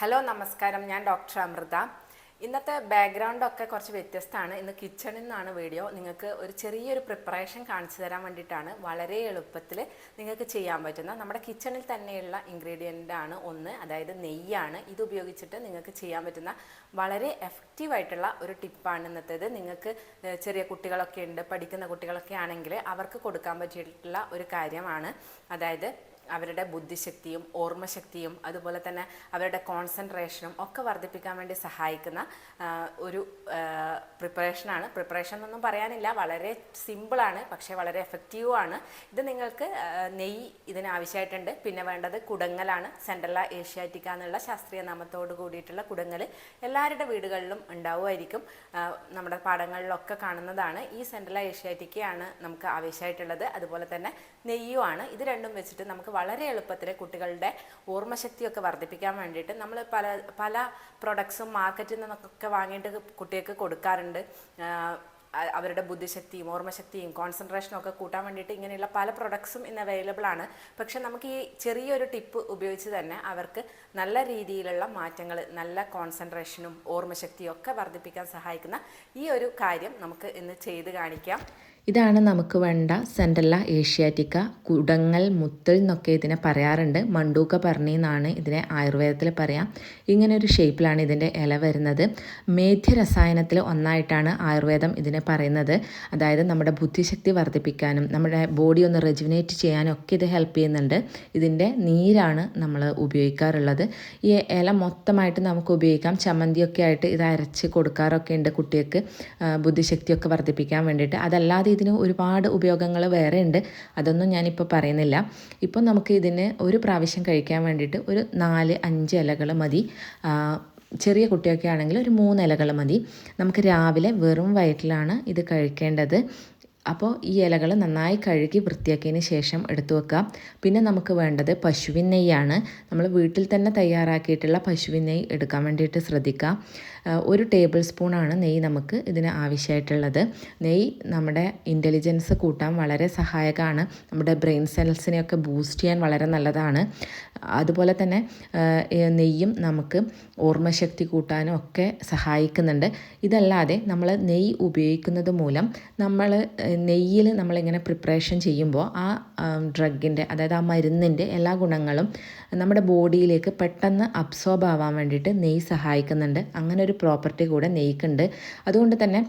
Hello നമസ്കാരം. ഞാൻ doctor Amrita. ഇന്നത്തെ ബാക്ക്ഗ്രൗണ്ട് ഒക്കെ കുറച്ച് വ്യത്യസ്തമാണ്. ഇന്ന് കിച്ചണിൽ നിന്നാണ് വീഡിയോ നിങ്ങൾക്ക് ഒരു ചെറിയൊരു പ്രിപ്പറേഷൻ കാണിച്ചു തരാൻ വേണ്ടിയിട്ടാണ് വളരെ എളുപ്പത്തിൽ നിങ്ങൾക്ക് ചെയ്യാൻ പറ്റുന്ന നമ്മുടെ കിച്ചണിൽ തന്നെയുള്ള ഇൻഗ്രീഡിയന്റ് ആണ് ഒന്ന് അതായത് നെയ്യാണ്. ഇത് ഉപയോഗിച്ചിട്ട് നിങ്ങൾക്ക് ചെയ്യാൻ പറ്റുന്ന വളരെ എഫക്റ്റീവ് ആയിട്ടുള്ള ഒരു ടിപ്പാണ് ഇന്നത്തേത്. നിങ്ങൾക്ക് ചെറിയ കുട്ടികളൊക്കെ ഉണ്ട് പഠിക്കുന്ന കുട്ടികളൊക്കെ ആണെങ്കിൽ അവർക്ക് കൊടുക്കാൻ പറ്റിയിട്ടുള്ള ഒരു കാര്യമാണ്. അതായത് അവരുടെ ബുദ്ധിശക്തിയും ഓർമ്മശക്തിയും അതുപോലെ തന്നെ അവരുടെ കോൺസെൻട്രേഷനും ഒക്കെ വർദ്ധിപ്പിക്കാൻ വേണ്ടി സഹായിക്കുന്ന ഒരു പ്രിപ്പറേഷനാണ് പ്രിപ്പറേഷൻ എന്നൊന്നും പറയാനില്ല. വളരെ സിമ്പിളാണ് പക്ഷേ വളരെ എഫക്റ്റീവും ആണ്. ഇത് നിങ്ങൾക്ക് നെയ്യ് ഇതിന് ആവശ്യമായിട്ടുണ്ട്. പിന്നെ വേണ്ടത് കുടങ്ങലാണ്. സെൻട്രല ഏഷ്യാറ്റിക്ക എന്നുള്ള ശാസ്ത്രീയ നാമത്തോട് കൂടിയിട്ടുള്ള കുടങ്ങൽ എല്ലാവരുടെ വീടുകളിലും ഉണ്ടാവുമായിരിക്കും. നമ്മുടെ പാടങ്ങളിലൊക്കെ കാണുന്നതാണ്. ഈ സെൻട്രല ഏഷ്യാറ്റിക്കയാണ് നമുക്ക് ആവശ്യമായിട്ടുള്ളത്. അതുപോലെ തന്നെ നെയ്യുമാണ് ഇത് രണ്ടും വെച്ചിട്ട് നമുക്ക് വളരെ എളുപ്പത്തിൽ കുട്ടികളുടെ ഓർമ്മശക്തിയൊക്കെ വർദ്ധിപ്പിക്കാൻ വേണ്ടിയിട്ട് നമ്മൾ പല പല പ്രൊഡക്ട്സും മാർക്കറ്റിൽ നിന്നൊക്കെ വാങ്ങിയിട്ട് കുട്ടികൾക്ക് കൊടുക്കാറുണ്ട്. അവരുടെ ബുദ്ധിശക്തിയും ഓർമ്മശക്തിയും കോൺസെൻട്രേഷനും ഒക്കെ കൂട്ടാൻ വേണ്ടിയിട്ട് ഇങ്ങനെയുള്ള പല പ്രൊഡക്ട്സും ഇന്ന് അവൈലബിൾ ആണ്. പക്ഷെ നമുക്ക് ഈ ചെറിയൊരു ടിപ്പ് ഉപയോഗിച്ച് തന്നെ അവർക്ക് നല്ല രീതിയിലുള്ള മാറ്റങ്ങൾ നല്ല കോൺസെൻട്രേഷനും ഓർമ്മശക്തിയും ഒക്കെ വർദ്ധിപ്പിക്കാൻ സഹായിക്കുന്ന ഈ ഒരു കാര്യം നമുക്ക് ഇന്ന് ചെയ്ത് കാണിക്കാം. ഇതാണ് നമുക്ക് വേണ്ട സെൻട്രല്ല ഏഷ്യാറ്റിക്ക കുടങ്ങൽ മുത്തൽ എന്നൊക്കെ ഇതിനെ പറയാറുണ്ട്. മണ്ടൂക്ക പറഞ്ഞി എന്നാണ് ഇതിനെ ആയുർവേദത്തിൽ പറയാം. ഇങ്ങനെ ഒരു ഷേപ്പിലാണ് ഇതിന്റെ ഇല വരുന്നത്. മേധ്യരസായനത്തിൽ ഒന്നായിട്ടാണ് ആയുർവേദം ഇതിനെ പറയുന്നത്. അതായത് നമ്മുടെ ബുദ്ധിശക്തി വർദ്ധിപ്പിക്കാനും നമ്മുടെ ബോഡി ഒന്ന് റെജുവിനേറ്റ് ചെയ്യാനും ഒക്കെ ഇത് ഹെൽപ്പ് ചെയ്യുന്നുണ്ട്. ഇതിന്റെ നീരാണ് നമ്മൾ ഉപയോഗിക്കാറുള്ളത്. ഈ ഇല മൊത്തമായിട്ട് നമുക്ക് ഉപയോഗിക്കാം. ചമ്മന്തിയൊക്കെ ആയിട്ട് ഇത് അരച്ച് കൊടുക്കാറൊക്കെ ഉണ്ട് കുട്ടികൾക്ക്. ബുദ്ധിശക്തിയൊക്കെ വർദ്ധിപ്പിക്കാൻ വേണ്ടിയിട്ട്. അതല്ലാതെ ഇതിന് ഒരുപാട് ഉപയോഗങ്ങൾ വേറെ ഉണ്ട്. അതൊന്നും ഞാനിപ്പോൾ പറയുന്നില്ല. ഇപ്പോൾ നമുക്ക് ഇതിന് ഒരു പ്രാവശ്യം കഴിക്കാൻ വേണ്ടിയിട്ട് ഒരു നാല് അഞ്ച് ഇലകൾ മതി. ചെറിയ കുട്ടിയൊക്കെ ആണെങ്കിൽ ഒരു മൂന്ന് ഇലകൾ മതി. നമുക്ക് രാവിലെ വെറും വയറ്റിലാണ് ഇത് കഴിക്കേണ്ടത്. അപ്പോൾ ഈ ഇലകൾ നന്നായി കഴുകി വൃത്തിയാക്കിയതിന് ശേഷം എടുത്തു വെക്കാം. പിന്നെ നമുക്ക് വേണ്ടത് പശുവിൻ നെയ്യാണ്. നമ്മൾ വീട്ടിൽ തന്നെ തയ്യാറാക്കിയിട്ടുള്ള പശുവിൻ നെയ്യ് എടുക്കാൻ വേണ്ടിയിട്ട് ശ്രദ്ധിക്കുക ഒരു ടേബിൾ സ്പൂണാണ് നെയ്യ് നമുക്ക് ഇതിന് ആവശ്യമായിട്ടുള്ളത്. നെയ്യ് നമ്മുടെ ഇന്റലിജൻസ് കൂട്ടാൻ വളരെ സഹായകമാണ്. നമ്മുടെ ബ്രെയിൻ സെൽസിനെയൊക്കെ ബൂസ്റ്റ് ചെയ്യാൻ വളരെ നല്ലതാണ്. അതുപോലെ തന്നെ നെയ്യും നമുക്ക് ഓർമ്മശക്തി കൂട്ടാനും ഒക്കെ സഹായിക്കുന്നുണ്ട്. ഇതല്ലാതെ നമ്മൾ നെയ്യ് ഉപയോഗിക്കുന്നത് മൂലം നമ്മൾ നെയ്യിൽ നമ്മളിങ്ങനെ പ്രിപ്പറേഷൻ ചെയ്യുമ്പോൾ ആ ഡ്രഗിന്റെ അതായത് ആ മരുന്നിന്റെ എല്ലാ ഗുണങ്ങളും നമ്മുടെ ബോഡിയിലേക്ക് പെട്ടെന്ന് അബ്സോർബ് ആവാൻ വേണ്ടിയിട്ട് നെയ്യ് സഹായിക്കുന്നുണ്ട്. അങ്ങനെ ഒരു പ്രോപ്പർട്ടി കൂടെ നെയ്ക്കുണ്ട് അതുകൊണ്ട് തന്നെ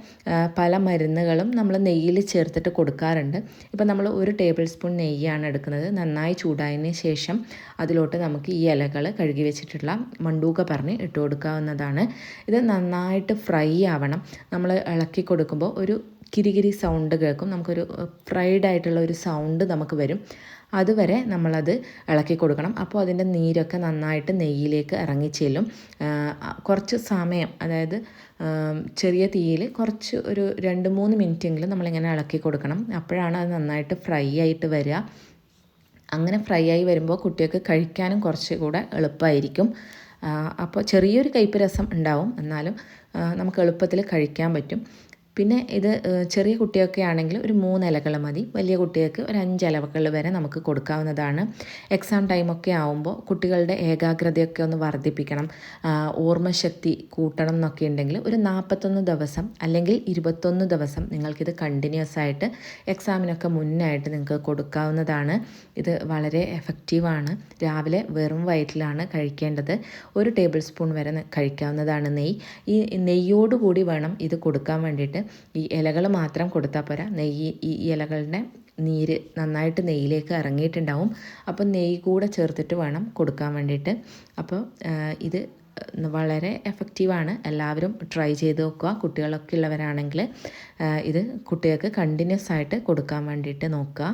പല മരുന്നുകളും നമ്മൾ നെയ്യിൽ ചേർത്തിട്ട് കൊടുക്കാറുണ്ട്. ഇപ്പം നമ്മൾ ഒരു ടേബിൾ സ്പൂൺ നെയ്യാണ് എടുക്കുന്നത്. നന്നായി ചൂടായതിന് ശേഷം അതിലോട്ട് നമുക്ക് ഈ ഇലകൾ കഴുകി വെച്ചിട്ടുള്ള മണ്ടൂക്ക പറഞ്ഞ് ഇട്ട് കൊടുക്കാവുന്നതാണ്. ഇത് നന്നായിട്ട് ഫ്രൈ ആവണം. നമ്മൾ ഇളക്കി കൊടുക്കുമ്പോൾ ഒരു കിരികിരി സൗണ്ട് കേൾക്കും. നമുക്കൊരു ഫ്രൈഡ് ആയിട്ടുള്ള ഒരു സൗണ്ട് നമുക്ക് വരും. അതുവരെ നമ്മളത് ഇളക്കി കൊടുക്കണം. അപ്പോൾ അതിന്റെ നീരൊക്കെ നന്നായിട്ട് നെയ്യിലേക്ക് ഇറങ്ങി ചെല്ലും. കുറച്ച് സമയം അതായത് ചെറിയ തീയിൽ കുറച്ച് ഒരു രണ്ട് മൂന്ന് മിനിറ്റെങ്കിലും നമ്മളിങ്ങനെ ഇളക്കി കൊടുക്കണം. അപ്പോഴാണ് അത് നന്നായിട്ട് ഫ്രൈ ആയിട്ട് വരിക. അങ്ങനെ ഫ്രൈ ആയി വരുമ്പോൾ കുട്ടികൾക്ക് കഴിക്കാനും കുറച്ച് കൂടെ എളുപ്പമായിരിക്കും. അപ്പോൾ ചെറിയൊരു കയ്പ്പ് രസം ഉണ്ടാവും. എന്നാലും നമുക്ക് എളുപ്പത്തിൽ കഴിക്കാൻ പറ്റും. പിന്നെ ഇത് ചെറിയ കുട്ടിയൊക്കെ ആണെങ്കിൽ ഒരു മൂന്ന് ഇലകൾ മതി. വലിയ കുട്ടികൾക്ക് ഒരു അഞ്ച് ഇലകൾ വരെ നമുക്ക് കൊടുക്കാവുന്നതാണ്. എക്സാം ടൈമൊക്കെ ആവുമ്പോൾ കുട്ടികളുടെ ഏകാഗ്രതയൊക്കെ ഒന്ന് വർദ്ധിപ്പിക്കണം. ഓർമ്മശക്തി കൂട്ടണം എന്നൊക്കെ ഉണ്ടെങ്കിൽ ഒരു നാൽപ്പത്തൊന്ന് ദിവസം അല്ലെങ്കിൽ ഇരുപത്തൊന്ന് ദിവസം നിങ്ങൾക്കിത് കണ്ടിന്യൂസ് ആയിട്ട് എക്സാമിനൊക്കെ മുന്നായിട്ട് നിങ്ങൾക്ക് കൊടുക്കാവുന്നതാണ്. ഇത് വളരെ എഫക്റ്റീവാണ് രാവിലെ വെറും വയറ്റിലാണ് കഴിക്കേണ്ടത്. ഒരു ടേബിൾ സ്പൂൺ വരെ കഴിക്കാവുന്നതാണ് നെയ്യ്. ഈ നെയ്യോടുകൂടി വേണം ഇത് കൊടുക്കാൻ വേണ്ടിയിട്ട്. ഈ ഇലകൾ മാത്രം കൊടുത്താൽ പോരാ. നെയ്യ് ഈ ഇലകളുടെ നീര് നന്നായിട്ട് നെയ്യിലേക്ക് ഇറങ്ങിയിട്ടുണ്ടാവും. അപ്പോൾ നെയ്യ് കൂടെ ചേർത്തിട്ട് വേണം കൊടുക്കാൻ വേണ്ടിയിട്ട്. അപ്പോൾ ഇത് വളരെ എഫക്റ്റീവാണ് എല്ലാവരും ട്രൈ ചെയ്ത് നോക്കുക. കുട്ടികളൊക്കെ ഉള്ളവരാണെങ്കിൽ ഇത് കുട്ടികൾക്ക് കണ്ടിന്യൂസ് ആയിട്ട് കൊടുക്കാൻ വേണ്ടിയിട്ട് നോക്കുക.